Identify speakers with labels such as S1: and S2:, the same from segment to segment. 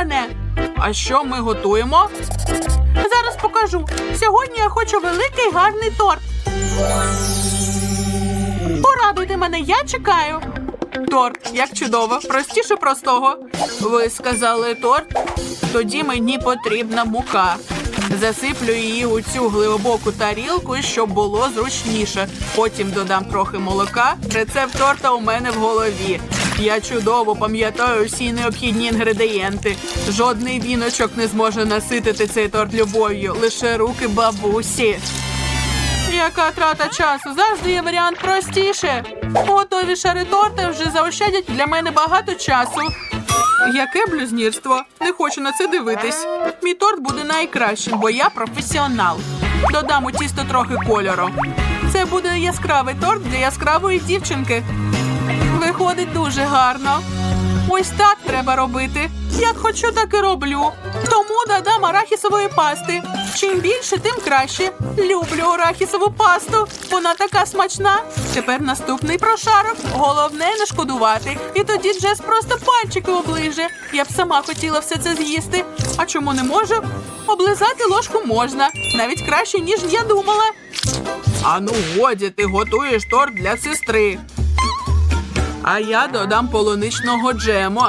S1: мене. А що ми готуємо? Зараз покажу. Сьогодні я хочу великий гарний торт. Порадуйте мене, я чекаю. Торт, як чудово, простіше простого. Ви сказали торт? Тоді мені потрібна мука. Засиплю її у цю глибоку тарілку, щоб було зручніше. Потім додам трохи молока. Рецепт торта у мене в голові. Я чудово пам'ятаю всі необхідні інгредієнти. Жодний віночок не зможе наситити цей торт любов'ю, лише руки бабусі. Яка трата часу? Завжди є варіант простіше. Готові шари торта вже заощадять для мене багато часу. Яке блюзнірство? Не хочу на це дивитись. Мій торт буде найкращим, бо я професіонал. Додам у тісто трохи кольору. Це буде яскравий торт для яскравої дівчинки. Виходить дуже гарно. Ось так треба робити. Як хочу, так і роблю. Тому додам арахісової пасти. Чим більше, тим краще. Люблю арахісову пасту. Вона така смачна. Тепер наступний прошарок. Головне не шкодувати. І тоді Джес просто пальчики оближе. Я б сама хотіла все це з'їсти. А чому не можу? Облизати ложку можна. Навіть краще, ніж я думала. Ану, годі, ти готуєш торт для сестри. А я додам полуничного джему,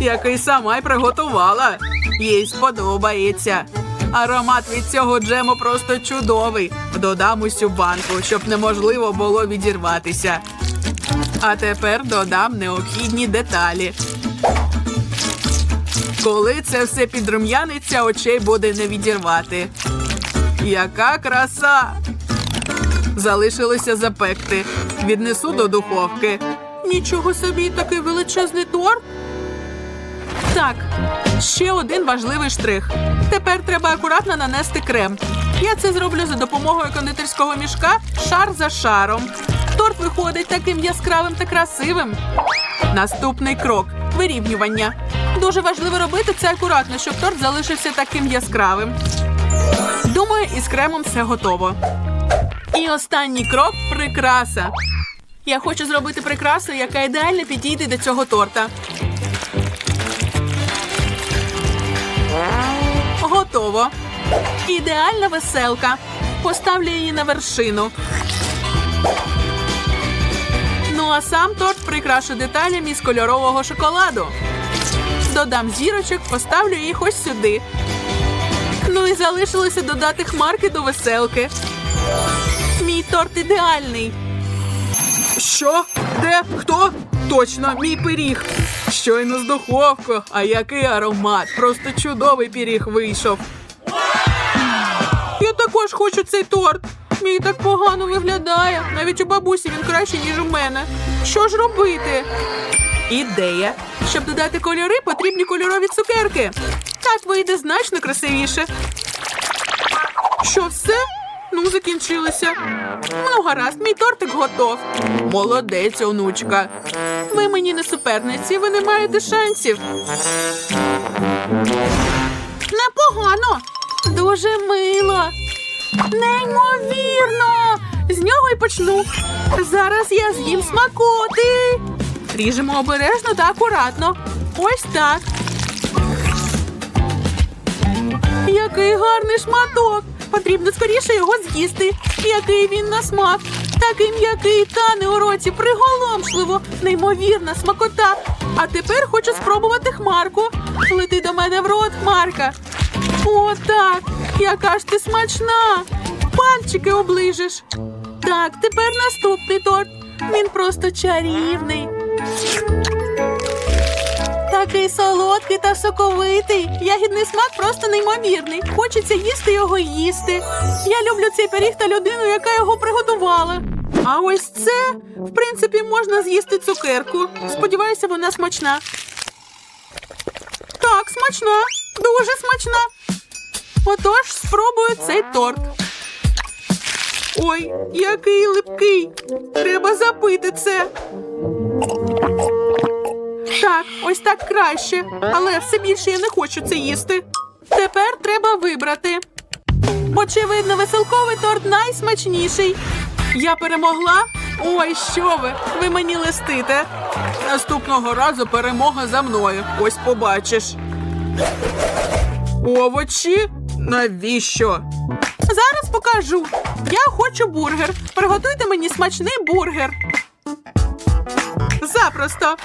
S1: який сама й приготувала. Їй сподобається. Аромат від цього джему просто чудовий. Додам усю банку, щоб неможливо було відірватися. А тепер додам необхідні деталі. Коли це все підрум'яниться, очей буде не відірвати. Яка краса! Залишилося запекти. Віднесу до духовки. Нічого собі, такий величезний торт. Так, ще один важливий штрих. Тепер треба акуратно нанести крем. Я це зроблю за допомогою кондитерського мішка шар за шаром. Торт виходить таким яскравим та красивим. Наступний крок вирівнювання. Дуже важливо робити це акуратно, щоб торт залишився таким яскравим. Думаю, із кремом все готово. І останній крок прикраса. Я хочу зробити прикрасу, яка ідеально підійде до цього торта. Готово. Ідеальна веселка. Поставлю її на вершину. Ну а сам торт прикрашу деталями з кольорового шоколаду. Додам зірочок, поставлю їх ось сюди. Ну і залишилося додати хмарки до веселки. Мій торт ідеальний. Що? Де? Хто? Точно, мій пиріг. Щойно з духовкою. А який аромат! Просто чудовий пиріг вийшов. Я також хочу цей торт. Мій так погано виглядає. Навіть у бабусі він краще, ніж у мене. Що ж робити? Ідея. Щоб додати кольори, потрібні кольорові цукерки. Так вийде значно красивіше. Що все? Ну, закінчилося. Ну, гаразд, мій тортик готов. Молодець, онучка. Ви мені не суперниці, ви не маєте шансів. Непогано. Дуже мило. Неймовірно. З нього й почну. Зараз я з'їм смакоти. Ріжемо обережно та акуратно. Ось так. Який гарний шматок! Потрібно скоріше його з'їсти. Який він на смак. Такий м'який тане у роті, приголомшливо, неймовірна смакота. А тепер хочу спробувати хмарку. Лети до мене в рот, хмарка. О, так! Яка ж ти смачна! Пальчики оближеш. Так, тепер наступний торт. Він просто чарівний. Такий солодкий та соковитий. Ягідний смак просто неймовірний. Хочеться їсти його їсти. Я люблю цей пиріг та людину, яка його приготувала. А ось це, в принципі, можна з'їсти цукерку. Сподіваюся, вона смачна. Так, смачна, дуже смачна. Отож, спробую цей торт. Ой, який липкий. Треба запити це. Так, ось так краще. Але все більше я не хочу це їсти. Тепер треба вибрати. Очевидно, веселковий торт найсмачніший. Я перемогла? Ой, що ви? Ви мені листите. Наступного разу перемога за мною. Ось побачиш. Овочі? Навіщо? Зараз покажу. Я хочу бургер. Приготуйте мені смачний бургер. Запросто.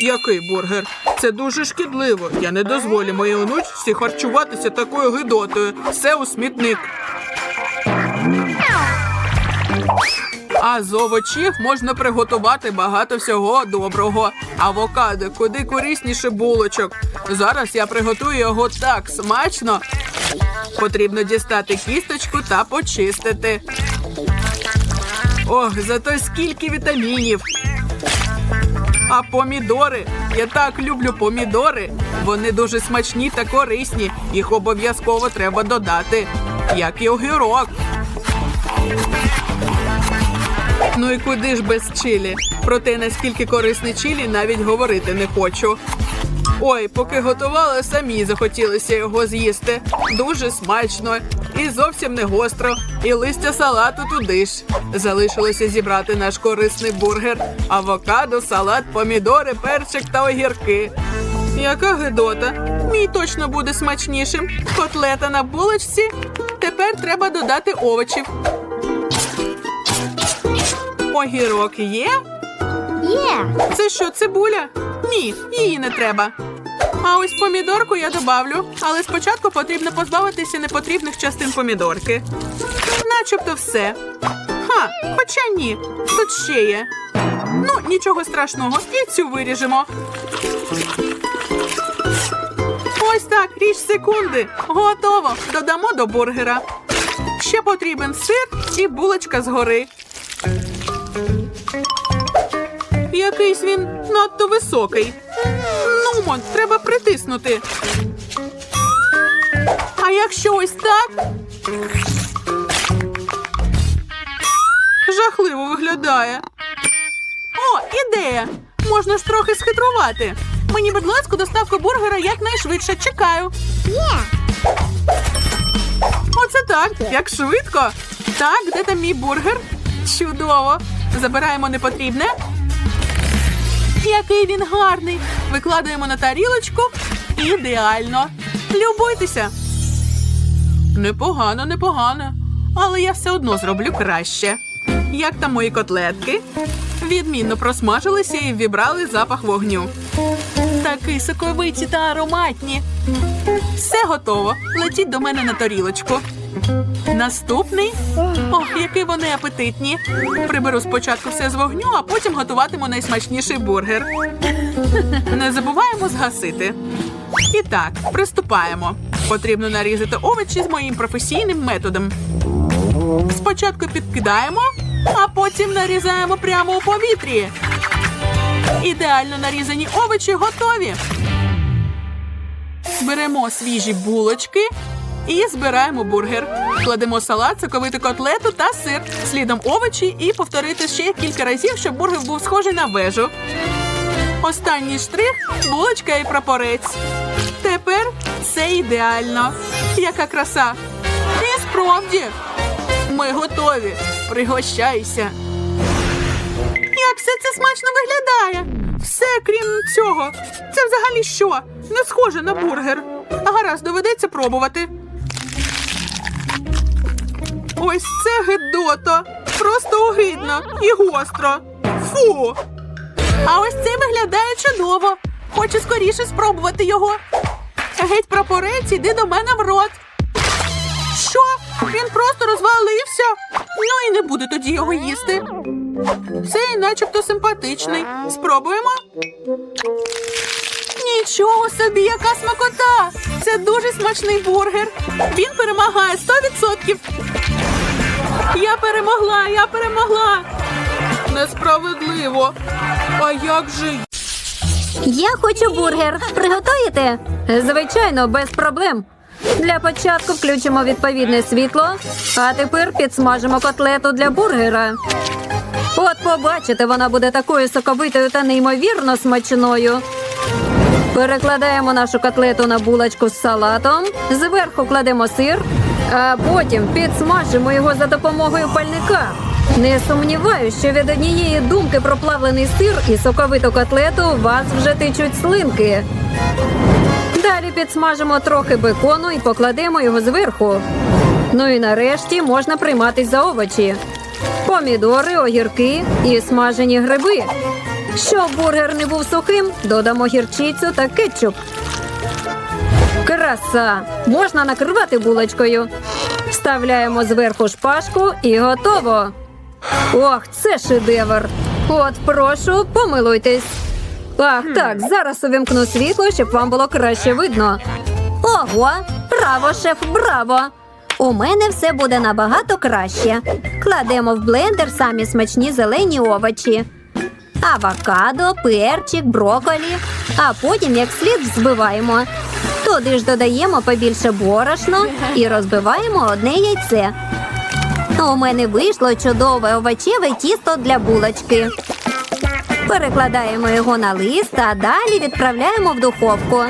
S1: Який бургер? Це дуже шкідливо. Я не дозволю моїй онучці харчуватися такою гидотою. Все у смітник. А з овочів можна приготувати багато всього доброго. Авокадо куди корисніше булочок. Зараз я приготую його так смачно. Потрібно дістати кісточку та почистити. Ох, зато скільки вітамінів. А помідори. Я так люблю помідори. Вони дуже смачні та корисні. Їх обов'язково треба додати. Як і огірок. Ну і куди ж без чилі? Про те, наскільки корисний чилі, навіть говорити не хочу. Ой, поки готувала, самі захотілося його з'їсти. Дуже смачно і зовсім не гостро. І листя салату туди ж. Залишилося зібрати наш корисний бургер: авокадо, салат, помідори, перчик та огірки. Яка гидота. Мій точно буде смачнішим. Котлета на булочці. Тепер треба додати овочів. Огірок є?
S2: Є.
S1: Це що, цибуля? Ні, її не треба. А ось помідорку я добавлю, але спочатку потрібно позбавитися непотрібних частин помідорки. Начебто все. Ха, хоча ні, тут ще є. Ну, нічого страшного, і цю виріжемо. Ось так, річ секунди. Готово. Додамо до бургера. Ще потрібен сир і булочка згори. Якийсь він надто високий. Нумо, треба притиснути. А якщо ось так? Жахливо виглядає. О, ідея! Можна ж трохи схитрувати. Мені, будь ласка, доставку бургера якнайшвидше чекаю. Оце так, як швидко. Так, де там мій бургер? Чудово. Забираємо непотрібне. Який він гарний. Викладаємо на тарілочку. Ідеально. Любуйтеся. Непогано, непогано. Але я все одно зроблю краще. Як там мої котлетки? Відмінно просмажилися і вібрали запах вогню. Такі соковиті та ароматні. Все готово. Летіть до мене на тарілочку. Наступний. Ох, які вони апетитні. Приберу спочатку все з вогню, а потім готуватиму найсмачніший бургер. Не забуваємо згасити. І так, приступаємо. Потрібно нарізати овочі з моїм професійним методом. Спочатку підкидаємо, а потім нарізаємо прямо у повітрі. Ідеально нарізані овочі готові. Беремо свіжі булочки і збираємо бургер. Кладемо салат, соковиту котлету та сир, слідом овочі і повторити ще кілька разів, щоб бургер був схожий на вежу. Останній штрих булочка і прапорець. Тепер все ідеально. Яка краса. І справді, ми готові. Пригощайся. Як все це смачно виглядає. Все, крім цього. Це взагалі що? Не схоже на бургер. Гаразд, доведеться пробувати. Ось це гидота. Просто огидно і гостро. Фу. А ось це виглядає чудово. Хочу скоріше спробувати його. Геть прапорець, іди до мене в рот. Що? Він просто розвалився. Ну і не буду тоді його їсти. Цей начебто симпатичний. Спробуємо. Нічого собі, яка смакота! Це дуже смачний бургер. Він перемагає 100%. Я перемогла, я перемогла. Несправедливо. А як же
S2: Я хочу бургер. Приготуєте? Звичайно, без проблем. Для початку включимо відповідне світло, а тепер підсмажимо котлету для бургера. От побачите, вона буде такою соковитою та неймовірно смачною. Перекладаємо нашу котлету на булочку з салатом, зверху кладемо сир, а потім підсмажимо його за допомогою пальника. Не сумніваюся, що від однієї думки про плавлений сир і соковиту котлету у вас вже течуть слинки. Далі підсмажимо трохи бекону і покладемо його зверху. Ну і нарешті можна прийматись за овочі. Помідори, огірки і смажені гриби. Щоб бургер не був сухим, додамо гірчицю та кетчуп. Краса! Можна накривати булочкою. Вставляємо зверху шпажку і готово. Ох, це шедевр. От, прошу, помилуйтесь. Ах, так, зараз увімкну світло, щоб вам було краще видно. Ого, браво, шеф, браво! У мене все буде набагато краще. Кладемо в блендер самі смачні зелені овочі. Авокадо, перчик, броколі, а потім як слід взбиваємо. Туди ж додаємо побільше борошна і розбиваємо одне яйце. У мене вийшло чудове овочеве тісто для булочки. Перекладаємо його на лист, а далі відправляємо в духовку.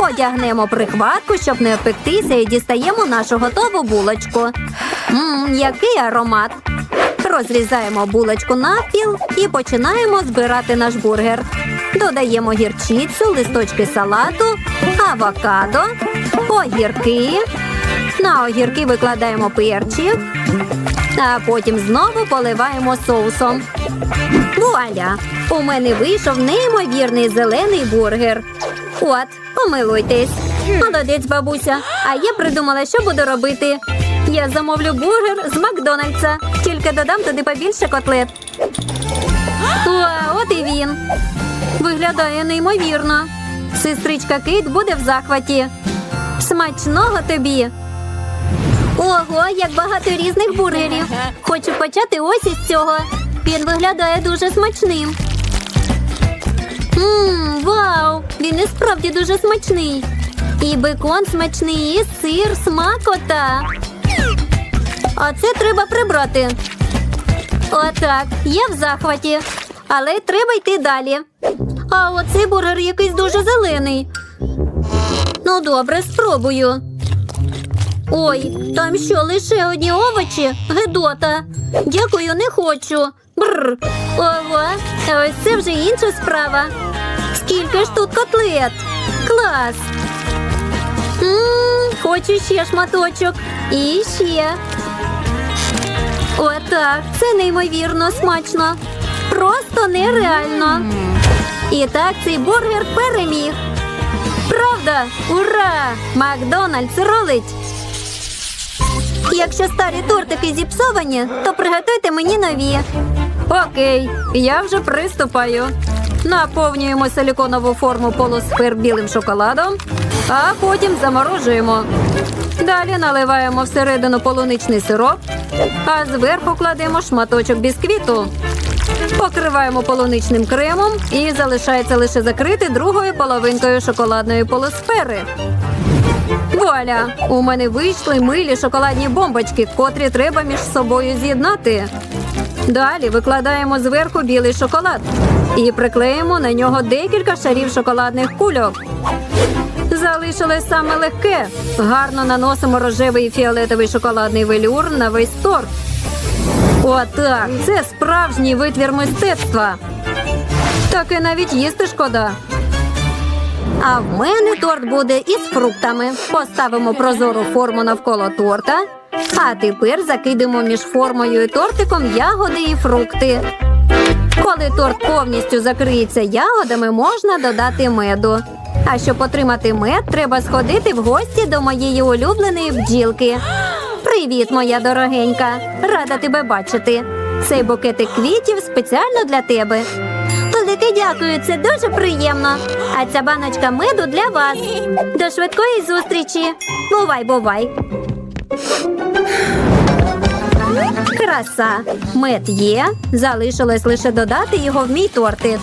S2: Одягнемо прихватку, щоб не опектися, і дістаємо нашу готову булочку. Мм, який аромат! Розрізаємо булочку навпіл і починаємо збирати наш бургер. Додаємо гірчицю, листочки салату, авокадо, огірки. На огірки викладаємо перчик, а потім знову поливаємо соусом. Вуаля! У мене вийшов неймовірний зелений бургер. От, помилуйтесь. Молодець, бабуся. А я придумала, що буду робити. Я замовлю бургер з Макдональдса, тільки додам туди побільше котлет. О, от і він. Виглядає неймовірно. Сестричка Кейт буде в захваті. Смачного тобі. Ого, як багато різних бургерів. Хочу почати ось із цього. Він виглядає дуже смачним. Мм, вау! Він і справді дуже смачний. І бекон смачний, і сир, смакота. А це треба прибрати. Отак, я в захваті. Але треба йти далі. А оцей бургер якийсь дуже зелений. Ну, добре, спробую. Ой, там що, лише одні овочі? Гедота. Дякую, не хочу. Бррр. Ого, ось це вже інша справа. Скільки ж тут котлет? Клас. Мм, хочу ще шматочок. І ще. Отак, це неймовірно смачно. Просто нереально. І так цей бургер переміг. Правда? Ура! Макдональдс рулить! Якщо старі тортики зіпсовані, то приготуйте мені нові. Окей, я вже приступаю. Наповнюємо силіконову форму полусфер білим шоколадом, а потім заморожуємо. Далі наливаємо всередину полуничний сироп, а зверху кладемо шматочок бісквіту. Покриваємо полуничним кремом і залишається лише закрити другою половинкою шоколадної полусфери. Вуаля! У мене вийшли милі шоколадні бомбочки, котрі треба між собою з'єднати. Далі викладаємо зверху білий шоколад і приклеїмо на нього декілька шарів шоколадних кульок. Залишилось саме легке. Гарно наносимо рожевий і фіолетовий шоколадний велюр на весь торт. Отак, це справжній витвір мистецтва. Таке навіть їсти шкода. А в мене торт буде із фруктами. Поставимо прозору форму навколо торта. А тепер закидемо між формою і тортиком ягоди і фрукти. Коли торт повністю закриється ягодами, можна додати меду. А щоб отримати мед, треба сходити в гості до моєї улюбленої бджілки. Привіт, моя дорогенька! Рада тебе бачити. Цей букетик квітів спеціально для тебе. Велике дякую, це дуже приємно. А ця баночка меду для вас. До швидкої зустрічі. Бувай, бувай. Краса. Мед є. Залишилось лише додати його в мій тортик.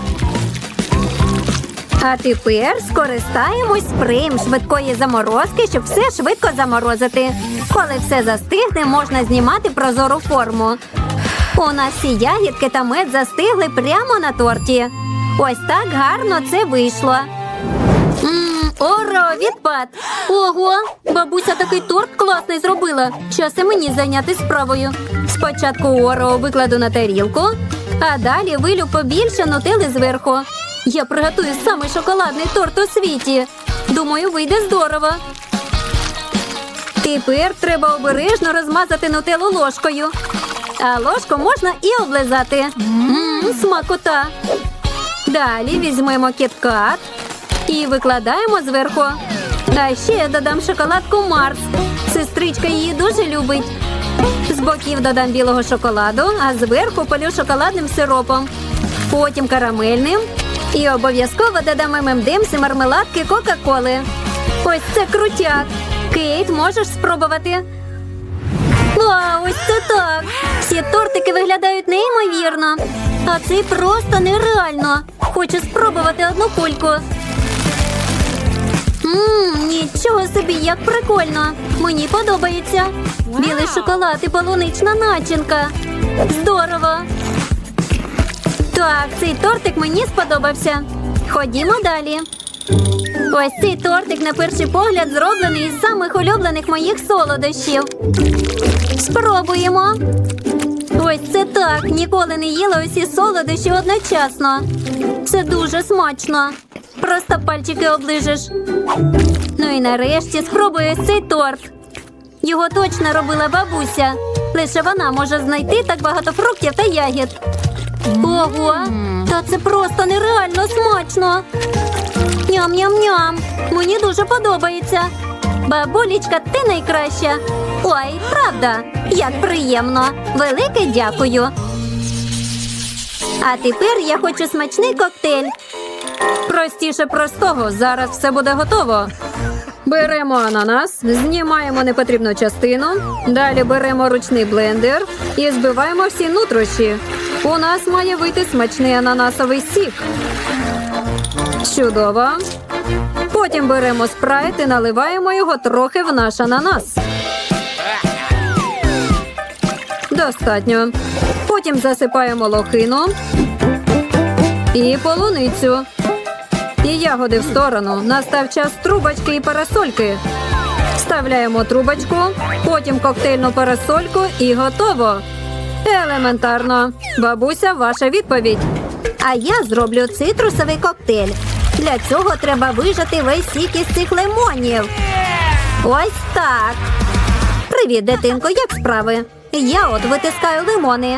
S2: А тепер скористаємось спреєм швидкої заморозки, щоб все швидко заморозити. Коли все застигне, можна знімати прозору форму. У нас всі ягідки та мед застигли прямо на торті. Ось так гарно це вийшло. Мм, Оро, відпад! Ого, бабуся такий торт класний зробила. Час і мені зайняти справою. Спочатку оро викладу на тарілку, а далі вилю побільше нутели зверху. Я приготую самий шоколадний торт у світі. Думаю, вийде здорово. Тепер треба обережно розмазати нутеллу ложкою. А ложку можна і облизати. Мм, смакота. Далі візьмемо кіткат і викладаємо зверху. А ще я додам шоколадку Марс. Сестричка її дуже любить. З боків додам білого шоколаду, а зверху полю шоколадним сиропом. Потім карамельним. І обов'язково додам ММДМС і мармеладки Кока-Коли. Ось це крутяк. Кейт, можеш спробувати? Вау, ось це так. Всі тортики виглядають неймовірно. А цей просто нереально. Хочу спробувати одну кульку. Ммм, нічого собі, як прикольно. Мені подобається. Білий шоколад і полунична начинка. Здорово. Так, цей тортик мені сподобався. Ходімо далі. Ось цей тортик на перший погляд зроблений із самих улюблених моїх солодощів. Спробуємо. Ось це так. Ніколи не їла усі солодощі одночасно. Це дуже смачно. Просто пальчики оближеш. Ну і нарешті спробую ось цей торт. Його точно робила бабуся. Лише вона може знайти так багато фруктів та ягід. Ого, та це просто нереально смачно. Ням-ням-ням. Мені дуже подобається. Бабулічка, ти найкраща. Ой, правда, як приємно. Велике дякую. А тепер я хочу смачний коктейль. Простіше простого, зараз все буде готово. Беремо ананас, знімаємо непотрібну частину. Далі беремо ручний блендер і збиваємо всі нутрощі. У нас має вийти смачний ананасовий сік. Чудово. Потім беремо спрайт і наливаємо його трохи в наш ананас. Достатньо. Потім засипаємо лохину і полуницю. І ягоди в сторону. Настав час трубочки і парасольки. Вставляємо трубочку, потім коктейльну парасольку і готово. Елементарно. Бабуся, ваша відповідь. А я зроблю цитрусовий коктейль. Для цього треба вижати весь сік із цих лимонів. Ось так. Привіт, дитинко, як справи? Я от витискаю лимони.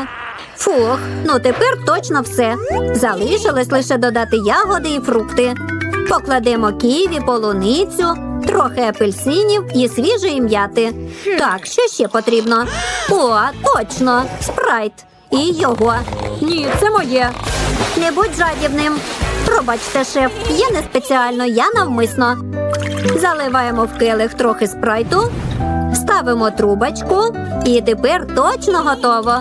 S2: Фух, ну тепер точно все. Залишилось лише додати ягоди і фрукти. Покладемо ківі, полуницю, трохи апельсинів і свіжої м'яти. Так, що ще потрібно? О, точно, спрайт. І його. Ні, це моє. Не будь жадібним. Пробачте, шеф, я не спеціально, я навмисно. Заливаємо в келих трохи спрайту, ставимо трубочку і тепер точно готово.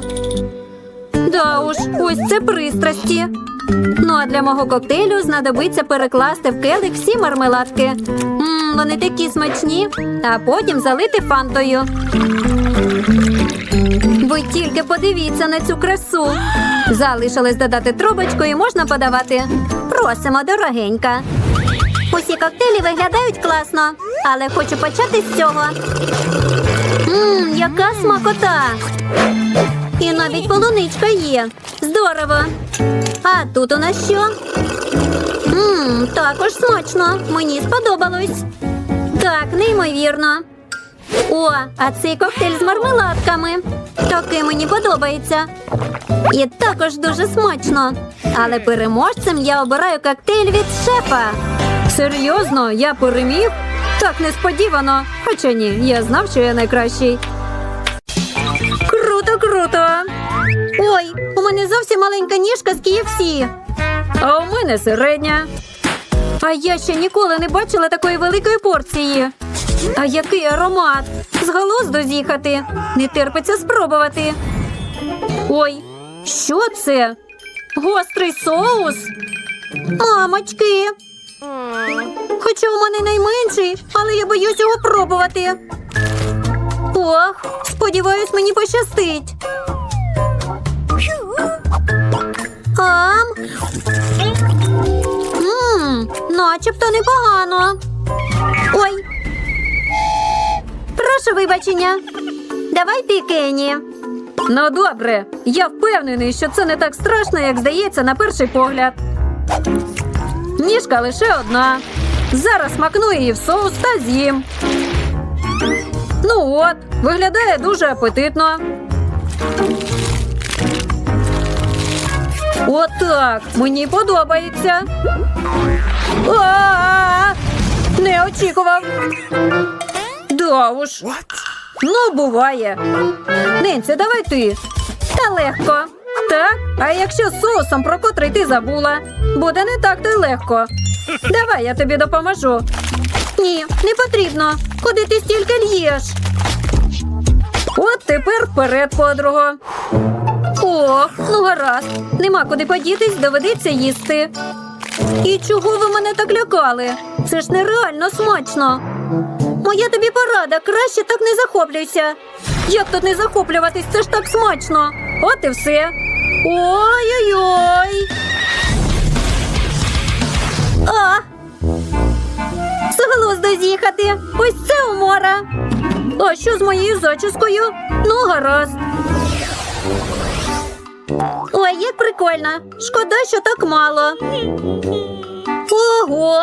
S2: Да уж, ось це пристрасті. Ну а для мого коктейлю знадобиться перекласти в келих всі мармеладки. Мм, вони такі смачні, а потім залити фантою. Ви тільки подивіться на цю красу. Залишилось додати трубочку і можна подавати. Просимо, дорогенька. Усі коктейлі виглядають класно, але хочу почати з цього. Мм, яка смакота! І навіть полуничка є. Здорово. А тут у нас що? Мм, також смачно. Мені сподобалось. Так, неймовірно. О, а цей коктейль з мармеладками. Такий мені подобається. І також дуже смачно. Але переможцем я обираю коктейль від шефа. Серйозно, я переміг? Так несподівано. Хоча ні, я знав, що я найкращий. Круто, круто. Ой, мене зовсім маленька ніжка з KFC. А у мене середня. А я ще ніколи не бачила такої великої порції. А який аромат! З глузду з'їхати. Не терпиться спробувати. Ой, що це? Гострий соус? Мамочки. Хоча у мене найменший, але я боюсь його пробувати. Ох, сподіваюсь, мені пощастить. Ам. Мм, начебто непогано. Ой. Прошу вибачення. Давай пікені. Ну, добре. Я впевнений, що це не так страшно, як здається на перший погляд. Ніжка лише одна. Зараз макну її в соус та з'їм. Ну от, виглядає дуже апетитно. Отак, мені подобається. А-а-а! Не очікував. Да уж. Ну, буває. Нинці, давай ти. Та легко. Так, а якщо соусом, про котрий ти забула, буде не так то й легко. Давай я тобі допоможу. Ні, не потрібно. Куди ти стільки л'єш? От тепер вперед, подруго. Ох, ну гаразд. Нема куди подітись, доведеться їсти. І чого ви мене так лякали? Це ж нереально смачно. Моя тобі порада, краще так не захоплюйся. Як тут не захоплюватись? Це ж так смачно. От і все. Ой-ой-ой. А! З глузду з'їхати. Ось це умора. А що з моєю зачіскою? Ну, гаразд. Ой, як прикольно. Шкода, що так мало. Ого.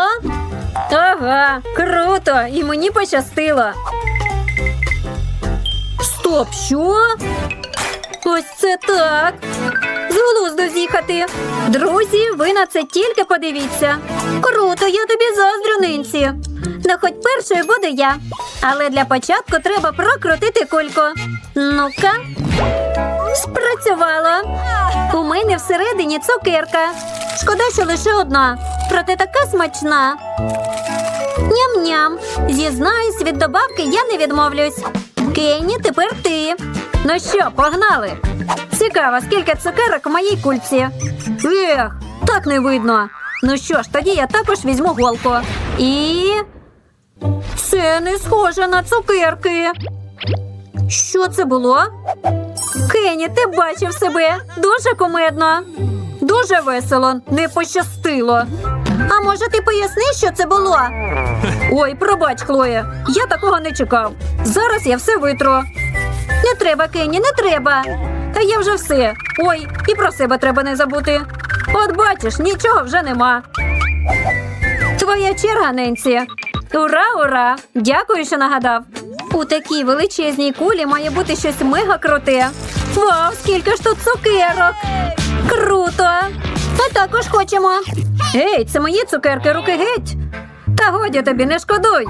S2: Ага, круто! І мені пощастило. Стоп, що? Ось це так. З глузду з'їхати. Друзі, ви на це тільки подивіться. Круто, я тобі заздрю, нинці. Ну, хоч першою буду я. Але для початку треба прокрутити кульку. Ну-ка. Спрацювало. У мене всередині цукерка. Шкода, що лише одна. Проте така смачна. Ням-ням. Зізнаюсь, від добавки я не відмовлюсь. Кенні, тепер ти. Ну що, погнали? Цікаво, скільки цукерок в моїй кульці. Ех, так не видно. Ну що ж, тоді я також візьму голку. І. Це не схоже на цукерки. Що це було? Кенні, ти бачив себе. Дуже кумедно. Дуже весело, не пощастило. А може ти поясни, що це було? Ой, пробач, Хлоя, я такого не чекав. Зараз я все витру. Не треба, Кенні, не треба. Та я вже все. Ой, і про себе треба не забути. От бачиш, нічого вже нема. Твоя черга, Ненсі. Ура, ура! Дякую, що нагадав. У такій величезній кулі має бути щось мега круте. Вау, скільки ж тут цукерок! Круто! Ми також хочемо. Гей, це мої цукерки, руки геть. Та годі тобі, не шкодуй.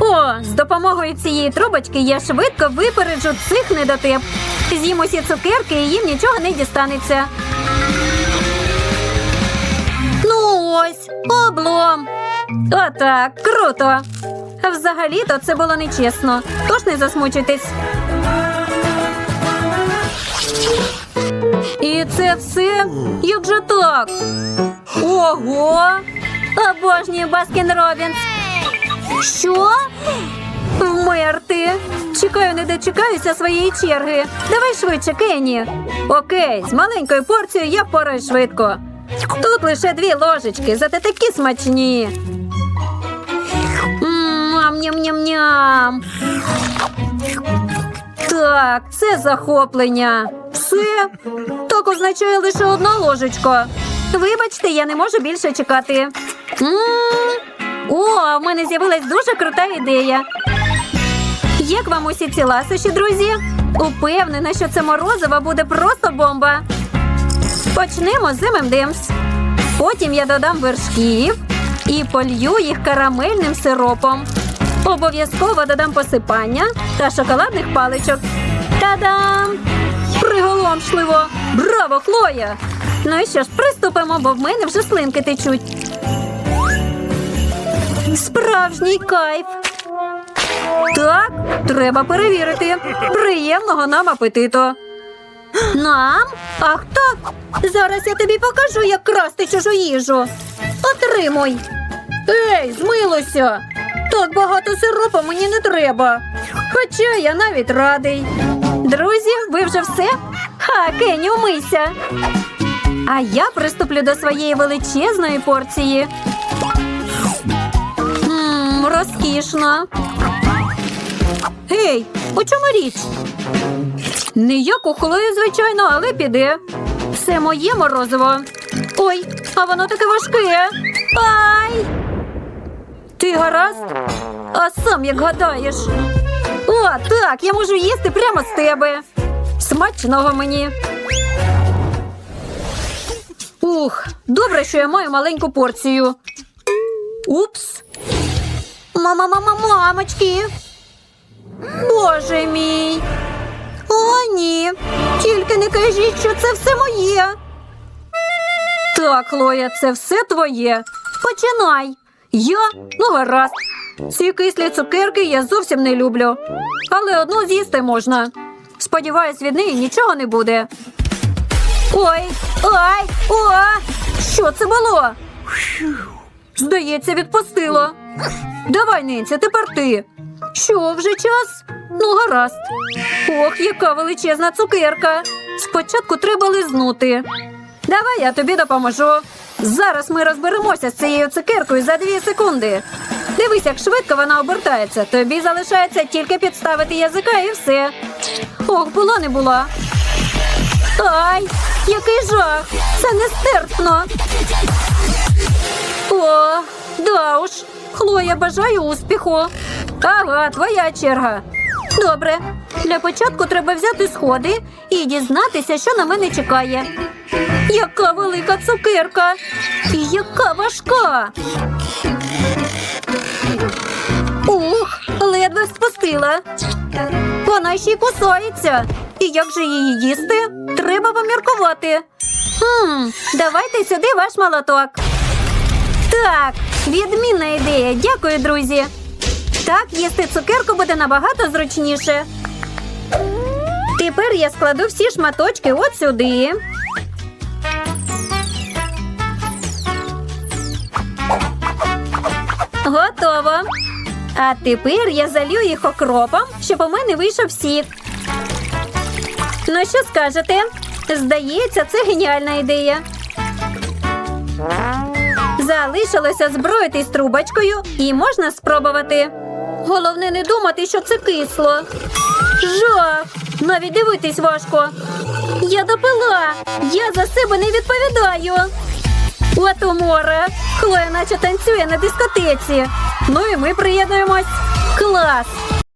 S2: О, з допомогою цієї трубочки я швидко випереджу цих недотеп. З'їм усі цукерки і їм нічого не дістанеться. Ну ось, облом. Отак, круто. Взагалі-то це було нечесно. Тож не засмучуйтесь. І це все? Як же так? Ого! Обожнюю Баскін Робінс. Що? Вмерти. Чекаю, не дочекаюся своєї черги. Давай швидше, Кенні. Окей, з маленькою порцією я впораюсь швидко. Тут лише дві ложечки, зате такі смачні. М, Ням-ням-ням-ням. Так, це захоплення. Все. Так означає лише одна ложечка. Вибачте, я не можу більше чекати. м О, в мене з'явилась дуже крута ідея. Як вам усі ці ласощі, друзі? Упевнена, що це морозиво буде просто бомба. Почнемо з ММДМС. Потім я додам вершків і полью їх карамельним сиропом. Обов'язково додам посипання та шоколадних паличок. Та-дам! Приголомшливо! Браво, Хлоя! Ну і що ж, приступимо, бо в мене вже слинки течуть. Справжній кайф. Так, треба перевірити. Приємного нам апетиту. Нам? Ах так. Зараз я тобі покажу, як красти чужу їжу. Отримуй. Ей, змилося. Так багато сиропу мені не треба. Хоча я навіть радий. Друзі, ви вже все? Ха, Кенні, умийся. А я приступлю до своєї величезної порції. Мм, розкішно. Гей, у чому річ? Не як у звичайно, але піде. Це моє морозиво. Ой, а воно таке важке. Ай! Ти гаразд? А сам як гадаєш? О, так, я можу їсти прямо з тебе. Смачного мені. Ух, добре, що я маю маленьку порцію. Упс. Мама, мама, мамочки. Боже мій. О, ні. Тільки не кажіть, що це все моє. Так, Хлоя, це все твоє. Починай. Я? Ну, гаразд. Ці кислі цукерки я зовсім не люблю. Але одну з'їсти можна. Сподіваюсь, від неї нічого не буде. Ой, ай, о! Що це було? Здається, відпустило. Давай, Ненці, тепер ти. Що, вже час? Ну, гаразд. Ох, яка величезна цукерка. Спочатку треба лизнути. Давай я тобі допоможу. Зараз ми розберемося з цією цукеркою за дві секунди. Дивись, як швидко вона обертається. Тобі залишається тільки підставити язика і все. Ох, була не була. Ай, який жах! Це нестерпно. О, да уж. Хлоя, бажаю успіху. Ага, твоя черга. Добре. Для початку треба взяти сходи і дізнатися, що на мене чекає. Яка велика цукерка! І яка важка! Ух, ледве спустила. Вона ще й кусається. І як же її їсти? Треба поміркувати. Хм, давайте сюди ваш молоток. Так, відмінна ідея. Дякую, друзі. Так, їсти цукерку буде набагато зручніше. Тепер я складу всі шматочки от сюди. Готово. А тепер я залью їх окропом, щоб у мене вийшов сік. Ну, що скажете? Здається, це геніальна ідея. Залишилося зброїтись трубочкою і можна спробувати. Головне не думати, що це кисло. Жах! Навіть дивитись важко. Я допила. Я за себе не відповідаю. От умора. Хлоя наче танцює на дискотеці. Ну і ми приєднуємось. Клас!